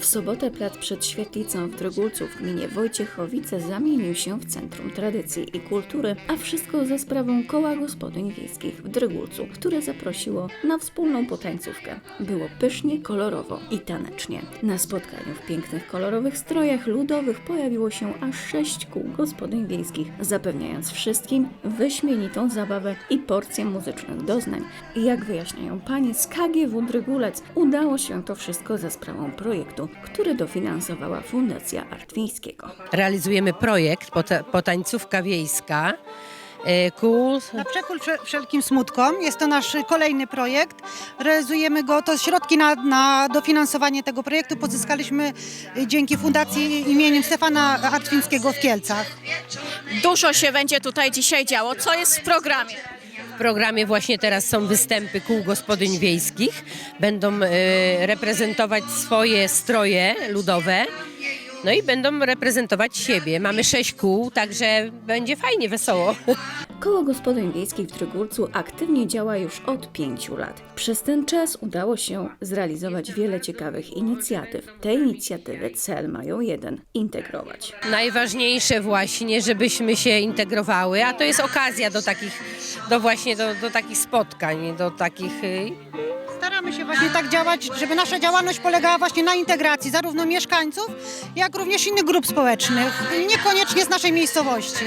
W sobotę plac przed Świetlicą w Drygulcu w gminie Wojciechowice zamienił się w Centrum Tradycji i Kultury, a wszystko za sprawą Koła Gospodyń Wiejskich w Drygulcu, które zaprosiło na wspólną potańcówkę. Było pysznie, kolorowo i tanecznie. Na spotkaniu w pięknych, kolorowych strojach ludowych pojawiło się aż sześć kół gospodyń wiejskich, zapewniając wszystkim wyśmienitą zabawę i porcję muzycznych doznań. Jak wyjaśniają panie z KGW Drygulec, udało się to wszystko za sprawą projektu, który dofinansowała Fundacja Art Wiejskiego. realizujemy projekt Pota- Potańcówka Wiejska e, ku Na przekór wsze- wszelkim smutkom. Jest to nasz kolejny projekt. Realizujemy go, to środki na, na dofinansowanie tego projektu pozyskaliśmy y, dzięki Fundacji imieniem Stefana Artwińskiego w Kielcach. Dużo się będzie tutaj dzisiaj działo. Co jest w programie? Programie właśnie teraz są występy kół gospodyń wiejskich. Będą e, reprezentować swoje stroje ludowe. No i będą reprezentować siebie. Mamy sześć kół, także będzie fajnie, wesoło. Koło Gospodyń Wiejskich w Drygulcu aktywnie działa już od pięciu lat. Przez ten czas udało się zrealizować wiele ciekawych inicjatyw. Te inicjatywy cel mają jeden – integrować. Najważniejsze właśnie, żebyśmy się integrowały, a to jest okazja do takich, do właśnie do, do takich spotkań, do takich y, Staramy się właśnie tak działać, żeby nasza działalność polegała właśnie na integracji zarówno mieszkańców, jak również innych grup społecznych, niekoniecznie z naszej miejscowości.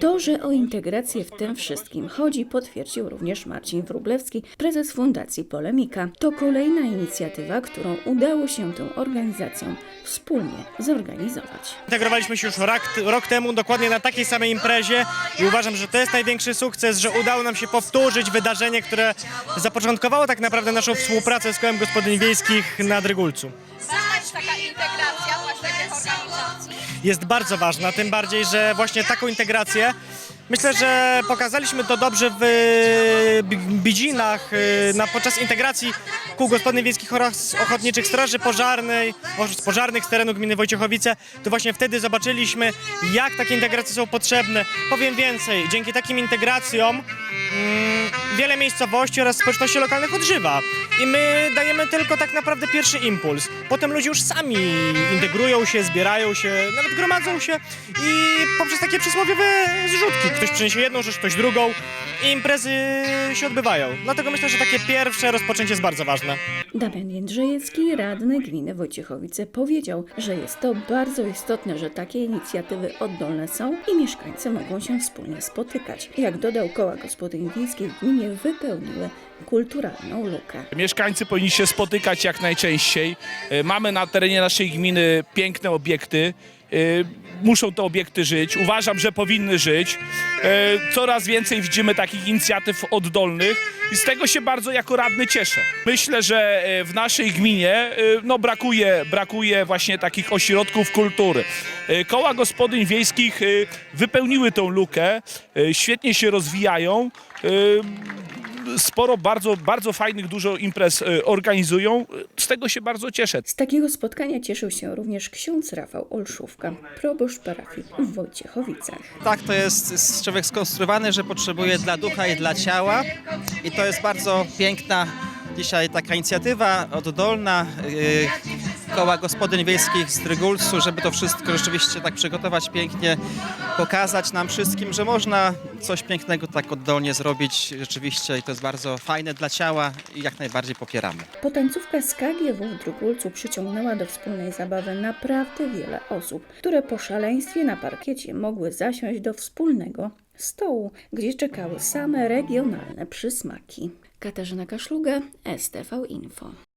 To, że o integrację w tym wszystkim chodzi, potwierdził również Marcin Wróblewski, prezes Fundacji Polemika. To kolejna inicjatywa, którą udało się tę organizacją wspólnie zorganizować. Integrowaliśmy się już rok, rok temu dokładnie na takiej samej imprezie i uważam, że to jest największy sukces, że udało nam się powtórzyć wydarzenie, które zapoczątkowało tak naprawdę naszą współpracę z Kołem Gospodyń Wiejskich na Drygulcu. Jest bardzo ważna, tym bardziej, że właśnie taką integrację Myślę, że pokazaliśmy to dobrze w Bi- Bidzinach e, na, podczas integracji kół gospodyń wiejskich oraz ochotniczych straży pożarnej, pożarnych z terenu gminy Wojciechowice. To właśnie wtedy zobaczyliśmy, jak takie integracje są potrzebne. Powiem więcej, dzięki takim integracjom mm, wiele miejscowości oraz społeczności lokalnych odżywa. I my dajemy tylko tak naprawdę pierwszy impuls. Potem ludzie już sami integrują się, zbierają się, nawet gromadzą się i poprzez takie przysłowiowe zrzutki. Ktoś przyniesie jedną rzecz, ktoś drugą i imprezy się odbywają. Dlatego myślę, że takie pierwsze rozpoczęcie jest bardzo ważne. Damian Jędrzejewski, radny gminy Wojciechowice, powiedział, że jest to bardzo istotne, że takie inicjatywy oddolne są i mieszkańcy mogą się wspólnie spotykać. Jak dodał koła gospodyń wiejskich w gminie wypełniły kulturalną lukę. Mieszkańcy powinni się spotykać jak najczęściej. E, Mamy na terenie naszej gminy piękne obiekty. E, Muszą te obiekty żyć. Uważam, że powinny żyć. E, Coraz więcej widzimy takich inicjatyw oddolnych i z tego się bardzo jako radny cieszę. Myślę, że w naszej gminie no, brakuje, brakuje właśnie takich ośrodków kultury. Koła gospodyń wiejskich wypełniły tą lukę, świetnie się rozwijają. Sporo bardzo, bardzo fajnych, dużo imprez e, organizują. Z tego się bardzo cieszę. Z takiego spotkania cieszył się również ksiądz Rafał Olszówka, proboszcz parafii w Wojciechowicach. Tak, to jest człowiek skonstruowany, że potrzebuje dla ducha i dla ciała. I to jest bardzo piękna dzisiaj taka inicjatywa oddolna yy, koła gospodyń wiejskich z Drygulcu, żeby to wszystko rzeczywiście tak przygotować pięknie, pokazać nam wszystkim, że można coś pięknego tak oddolnie zrobić rzeczywiście i to jest bardzo fajne dla ciała i jak najbardziej popieramy. Potańcówka z KGW w Drugulcu przyciągnęła do wspólnej zabawy naprawdę wiele osób, które po szaleństwie na parkiecie mogły zasiąść do wspólnego stołu, gdzie czekały same regionalne przysmaki. Katarzyna Kaszluga, STV Info.